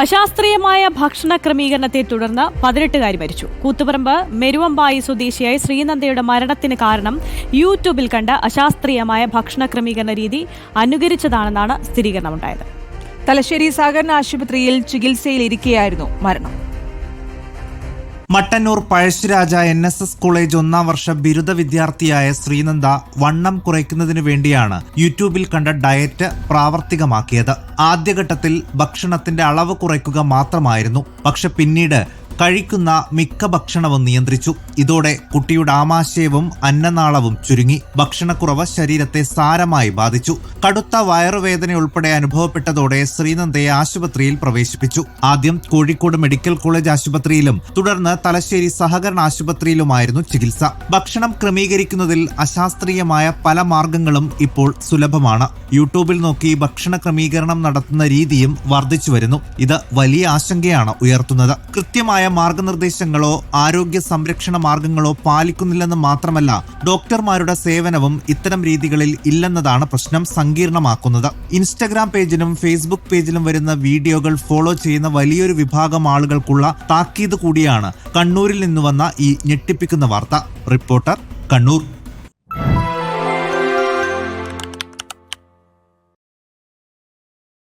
അശാസ്ത്രീയമായ ഭക്ഷണ ക്രമീകരണത്തെ തുടർന്ന് പതിനെട്ടുകാരി മരിച്ചു. കൂത്തുപറമ്പ് മെരുവമ്പായി സ്വദേശിയായ ശ്രീനന്ദയുടെ മരണത്തിന് കാരണം യൂട്യൂബിൽ കണ്ട അശാസ്ത്രീയമായ ഭക്ഷണ ക്രമീകരണ രീതി അനുകരിച്ചതാണെന്നാണ് സ്ഥിരീകരണമുണ്ടായത്. തലശ്ശേരി സഹകരണ ആശുപത്രിയിൽ ചികിത്സയിലിരിക്കെയായിരുന്നു മരണം. Mattannur Pazhassiraja N S S college ഒന്നാം വർഷ ബിരുദ വിദ്യാർത്ഥിയായ ശ്രീനന്ദ വണ്ണം കുറയ്ക്കുന്നതിന് വേണ്ടിയാണ് യൂട്യൂബിൽ കണ്ട ഡയറ്റ് പ്രാവർത്തികമാക്കിയത്. ആദ്യഘട്ടത്തിൽ ഭക്ഷണത്തിന്റെ അളവ് കുറയ്ക്കുക മാത്രമായിരുന്നു. പക്ഷെ പിന്നീട് കഴിക്കുന്ന മിക്ക ഭക്ഷണവും നിയന്ത്രിച്ചു. ഇതോടെ കുട്ടിയുടെ ആമാശയവും അന്നനാളവും ചുരുങ്ങി. ഭക്ഷണക്കുറവ് ശരീരത്തെ സാരമായി ബാധിച്ചു. കടുത്ത വയറുവേദന ഉൾപ്പെടെ അനുഭവപ്പെട്ടതോടെ ശ്രീനന്ദയെ ആശുപത്രിയിൽ പ്രവേശിപ്പിച്ചു. ആദ്യം കോഴിക്കോട് മെഡിക്കൽ കോളേജ് ആശുപത്രിയിലും തുടർന്ന് തലശ്ശേരി സഹകരണ ആശുപത്രിയിലുമായിരുന്നു ചികിത്സ. ഭക്ഷണം ക്രമീകരിക്കുന്നതിൽ അശാസ്ത്രീയമായ പല മാർഗങ്ങളും ഇപ്പോൾ സുലഭമാണ്. യൂട്യൂബിൽ നോക്കി ഭക്ഷണ ക്രമീകരണം നടത്തുന്ന രീതിയും വർദ്ധിച്ചു വരുന്നു ഇത് വലിയ ആശങ്കയാണ് ഉയർത്തുന്നത്. കൃത്യമായ മാർഗനിർദ്ദേശങ്ങളോ ആരോഗ്യ സംരക്ഷണ മാർഗങ്ങളോ പാലിക്കുന്നില്ലെന്ന് മാത്രമല്ല ഡോക്ടർമാരുടെ സേവനവും ഇത്തരം രീതികളിൽ ഇല്ലെന്നതാണ് പ്രശ്നം സങ്കീർണമാക്കുന്നത്. ഇൻസ്റ്റഗ്രാം പേജിലും ഫേസ്ബുക്ക് പേജിലും വരുന്ന വീഡിയോകൾ ഫോളോ ചെയ്യുന്ന വലിയൊരു വിഭാഗം ആളുകൾക്കുള്ള താക്കീത് കൂടിയാണ് കണ്ണൂരിൽ നിന്ന് വന്ന ഈ ഞെട്ടിപ്പിക്കുന്ന വാർത്ത. റിപ്പോർട്ടർ കണ്ണൂർ.